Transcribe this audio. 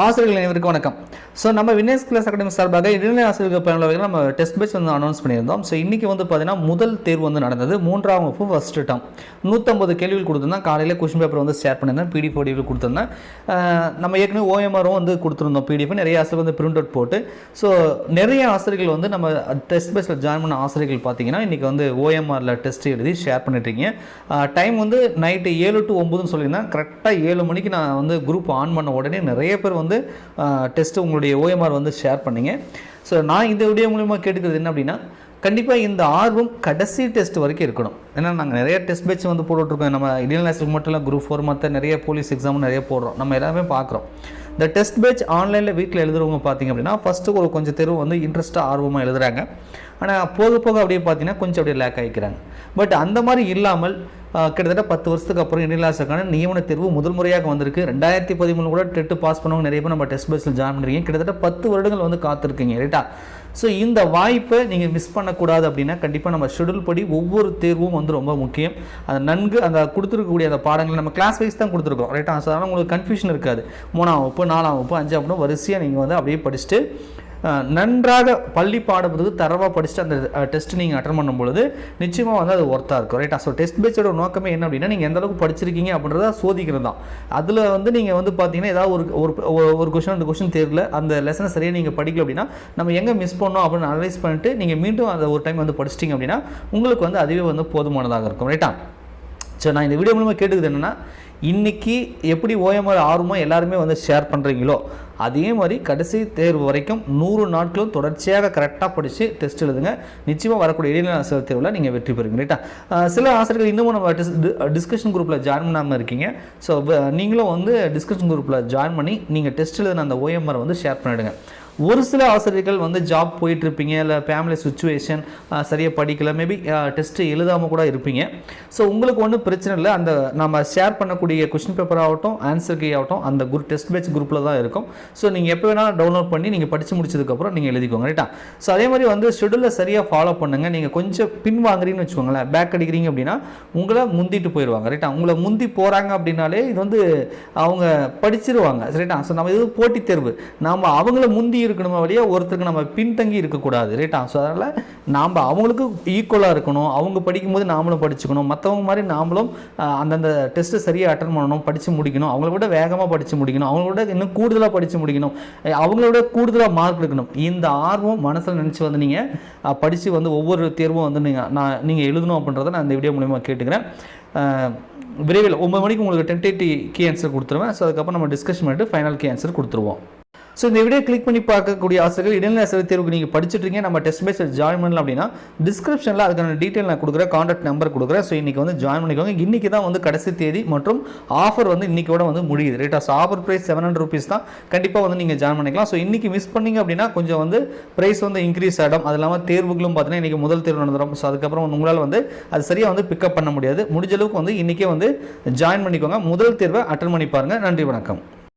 ஆசிரியர்கள் அனைவருக்கும் வணக்கம். ஸோ நம்ம வினேஸ் கிளாஸ் அகாடமி சார்பாக இடைநிலை ஆசிரியர்கள் பயனுள்ள வகையில் நம்ம டெஸ்ட் பேட்ச் வந்து அனௌன்ஸ் பண்ணியிருந்தோம். ஸோ இன்றைக்கி வந்து பார்த்தீங்கன்னா முதல் தேர்வு வந்து நடந்தது. மூன்றாம் வகுப்பு ஃபஸ்ட் டம் நூற்றம்பது கேள்விகள் கொடுத்துருந்தோம். காலையில் கொஷின் பேப்பர் வந்து ஷேர் பண்ணியிருந்தேன் பிடிஎஃப் வடிவில் கொடுத்துருந்தேன் நம்ம ஏற்கனவே ஓஎம்ஆரும் வந்து கொடுத்துருந்தோம். பிடிஎஃப் நிறைய ஆசிரியர் வந்து பிரிண்ட் அவுட் போட்டு. ஸோ நிறைய ஆசிரியர்கள் வந்து நம்ம டெஸ்ட் பேஸில் ஜாயின் பண்ண ஆசிரியர்கள் பார்த்தீங்கன்னா இன்றைக்கி வந்து ஓஎம்ஆரில் டெஸ்ட் எழுதி ஷேர் பண்ணிட்டுருக்கீங்க டைம் வந்து நைட்டு ஏழு டு ஒம்பதுன்னு சொல்லியிருந்தேன். கரெக்டாக ஏழு மணிக்கு நான் வந்து குரூப் ஆன் பண்ண உடனே நிறைய பேர் வந்து டெஸ்ட்டு உங்களுடைய ஓஎம்ஆர் வந்து ஷேர் பண்ணிங்க. ஸோ நான் இந்த வீடியோ மூலிமா கேட்டுக்கிறது என்ன அப்படின்னா கண்டிப்பாக இந்த ஆர்வம் கடைசி டெஸ்ட் வரைக்கும் இருக்கணும். ஏன்னா நாங்கள் நிறைய டெஸ்ட் பேட்ச் வந்து போட்டுட்ருக்கோம். நம்ம இந்தியன் நேஷனல் மட்டும் இல்லை குரூப் ஃபோர் மற்ற நிறைய போலீஸ் எக்ஸாம் நிறைய போடுறோம். நம்ம எல்லாமே பார்க்குறோம் இந்த டெஸ்ட் பேட்ச் ஆன்லைனில் வீட்டில் எழுதுறவங்க பார்த்தீங்க அப்படின்னா ஃபஸ்ட்டு ஒரு கொஞ்சம் தெருவு வந்து இன்ட்ரெஸ்ட்டாக ஆர்வமாக எழுதுகிறாங்க ஆனால் போக போக அப்படியே பார்த்தீங்கன்னா கொஞ்சம் அப்படியே லேக் ஆகிக்கிறாங்க பட் அந்த மாதிரி இல்லாமல் கிட்டத்தட்ட பத்து வருஷத்துக்கு அப்புறம் இடைநிலாசுக்கான நியமன தேர்வு முதல் முறையாக வந்திருக்கு. ரெண்டாயிரத்தி பதிமூணு கூட டெட்டு பாஸ் பண்ணவங்க நிறைய பேர் நம்ம டெஸ்ட் பேஸில் ஜாயின் பண்ணிருக்கீங்க. கிட்டத்தட்ட பத்து வருடங்கள் வந்து காத்திருக்கீங்க ரைட்டா ஸோ இந்த வாய்ப்பை நீங்கள் மிஸ் பண்ணக்கூடாது அப்படின்னா கண்டிப்பாக நம்ம ஷெடியூல் படி ஒவ்வொரு தேர்வும் வந்து ரொம்ப முக்கியம். அது நன்கு அந்த கொடுத்துருக்கக்கூடிய அந்த பாடங்கள் நம்ம கிளாஸ் வைஸ் தான் கொடுத்துருக்கோம் ரைட்டா ஸோ அதனால் உங்களுக்கு கன்ஃபியூஷன் இருக்காது. மூணாம் வகுப்பு நாலாம் வகுப்பு அஞ்சாம் வகுப்பு வரிசையாக நீங்கள் வந்து அப்படியே படிச்சுட்டு நன்றாக பள்ளி பாடப்பது தரவாக படிச்சுட்டு அந்த டெஸ்ட் நீங்கள் அட்டன் பண்ணும் பொழுது நிச்சயமாக வந்து அது ஒர்த்தாக இருக்கும் ரைட்டா ஸோ டெஸ்ட் பேச்சோட நோக்கமே என்ன அப்படின்னா நீங்கள் எந்த அளவுக்கு படிச்சிருக்கீங்க அப்படின்றத சோதிக்கிறது தான். அதில் வந்து நீங்கள் வந்து பார்த்தீங்கன்னா ஏதாவது ஒரு ஒரு ஒரு- கொஷின் அந்த கொஷின் தெரியல அந்த லெசனை சரியாக நீங்கள் படிக்கல அப்படின்னா நம்ம எங்கே மிஸ் பண்ணோம் அப்படின்னு அனலைஸ் பண்ணிட்டு நீங்கள் மீண்டும் அந்த ஒரு டைம் வந்து படிச்சிட்டிங்க அப்படின்னா உங்களுக்கு வந்து அதுவே வந்து போதுமானதாக இருக்கும் ரைட்டா சரி நான் இந்த வீடியோ மூலமாக கேட்டுக்குது என்னென்னா இன்றைக்கி எப்படி ஓஎம்ஆர் ஆர்வமாக எல்லாருமே வந்து ஷேர் பண்ணுறீங்களோ அதே மாதிரி கடைசி தேர்வு வரைக்கும் நூறு நாட்களும் தொடர்ச்சியாக கரெக்டாக படித்து டெஸ்ட் எழுதுங்க. நிச்சயமாக வரக்கூடிய இடைநிலை ஆசிரியர் தேர்வில் நீங்கள் வெற்றி பெறுங்க ரைட்டா சில ஆசிரியர்கள் இன்னமும் நம்ம டிஸ்கஷன் குரூப்பில் ஜாயின் பண்ணாமல் இருக்கீங்க. ஸோ நீங்களும் வந்து டிஸ்கஷன் குரூப்பில் ஜாயின் பண்ணி நீங்கள் டெஸ்ட் எழுதின அந்த ஓஎம்ஆர் வந்து ஷேர் பண்ணிவிடுங்க ஒரு சில ஆசிரியர்கள் வந்து ஜாப் போயிட்டுருப்பீங்க இல்லை ஃபேமிலி சுச்சுவேஷன் சரியாக படிக்கல மேபி டெஸ்ட்டு எழுதாமல் கூட இருப்பீங்க. ஸோ உங்களுக்கு ஒன்றும் பிரச்சனை இல்லை. அந்த நம்ம ஷேர் பண்ணக்கூடிய கொஷின் பேப்பர் ஆகட்டும் ஆன்சர் கே ஆகட்டும் அந்த குரூப் டெஸ்ட் பேட்ச் குரூப்பில் தான் இருக்கும். ஸோ நீங்கள் எப்போ வேணாலும் டவுன்லோட் பண்ணி நீங்கள் படித்து முடிச்சதுக்கப்புறம் நீங்கள் எழுதிக்கோங்க ரைட்டா ஸோ அதே மாதிரி வந்து ஷெடியூலில் சரியாக ஃபாலோ பண்ணுங்கள் நீங்கள் கொஞ்சம் பின் வாங்குறீங்கன்னு வச்சுக்கோங்களேன். பேக் அடிக்கிறீங்க அப்படின்னா உங்களை முந்திட்டு போயிடுவாங்க ரைட்டா உங்களை முந்தி போகிறாங்க அப்படின்னாலே இது வந்து அவங்க படிச்சிருவாங்க ரைட்டா ஸோ நம்ம இது போட்டித் தேர்வு. நாம் அவங்கள முந்தி இருக்கணுமே வழியாக ஒருத்தருக்கு நம்ம பின்தங்கி இருக்கக்கூடாது ரைட்டா ஸோ அதனால் நாம் அவங்களுக்கு ஈக்குவலாக இருக்கணும். அவங்க படிக்கும்போது நாமளும் படிச்சுக்கணும். மற்றவங்க மாதிரி நாமளும் அந்தந்த டெஸ்ட்டை சரியாக அட்டன் பண்ணணும் படித்து முடிக்கணும். அவங்கள விட வேகமாக படித்து முடிக்கணும். அவங்கள விட இன்னும் கூடுதலாக படித்து முடிக்கணும். அவங்கள விட கூடுதலாக மார்க் எடுக்கணும். இந்த ஆர்வம் மனசில் நினச்சி வந்து நீங்கள் படித்து வந்து ஒவ்வொரு தேர்வும் வந்து நீங்கள் நான் நீங்கள் எழுதணும் அப்படின்றத நான் இந்த வீடியோ மூலிமா கேட்டுக்கிறேன். விரைவில் ஒன்பது மணிக்கு உங்களுக்கு டென்டேட்டி கீ ஆன்சர் கொடுத்துருவேன். ஸோ அதுக்கப்புறம் நம்ம டிஸ்கஷன் பண்ணிட்டு ஃபைனல் கீ ஆன்சர் கொடுத்துருவோம். ஸோ இந்த வீடியோ கிளிக் பண்ணி பார்க்கக்கூடிய ஆசிரியர்கள் இடைநிலை ஆசிரியர் தேர்வுக்கு நீங்கள் படிச்சுட்டு நம்ம டெஸ்ட் பேஸில் ஜாயின் பண்ணலாம் அப்படின்னா டிஸ்கிரிப்ஷனில் அதுக்கான டீட்டெயில் நான் கொடுக்குறேன் காண்டாக்ட் நம்பர் கொடுக்குறேன். ஸோ இன்றைக்கி வந்து ஜாயின் பண்ணிக்கோங்க. இன்றைக்கி தான் வந்து கடைசி தேதி மற்றும் ஆஃபர் வந்து இன்றைக்கோட வந்து முடியுது. ரைட்டா so offer price seven hundred rupees தான். கண்டிப்பாக வந்து நீங்கள் ஜாயின் பண்ணிக்கலாம். ஸோ இன்றைக்கி மிஸ் பண்ணீங்க அப்படின்னா கொஞ்சம் வந்து ப்ரைஸ் வந்து இன்க்ரீஸ் ஆகிடும் அது இல்லாமல் தேர்வுகளும் பார்த்தீங்கன்னா இன்றைக்கி முதல் தேர்வு நடந்துடும் ஸோ அதுக்கப்புறம் வந்து உங்களால் வந்து அது சரியாக வந்து பிக்கப் பண்ண முடியாது. முடிஞ்ச அளவுக்கு வந்து இன்றைக்கே வந்து ஜாயின் பண்ணிக்கோங்க. முதல் தேர்வை அட்டன் பண்ணி பாருங்கள் நன்றி வணக்கம்.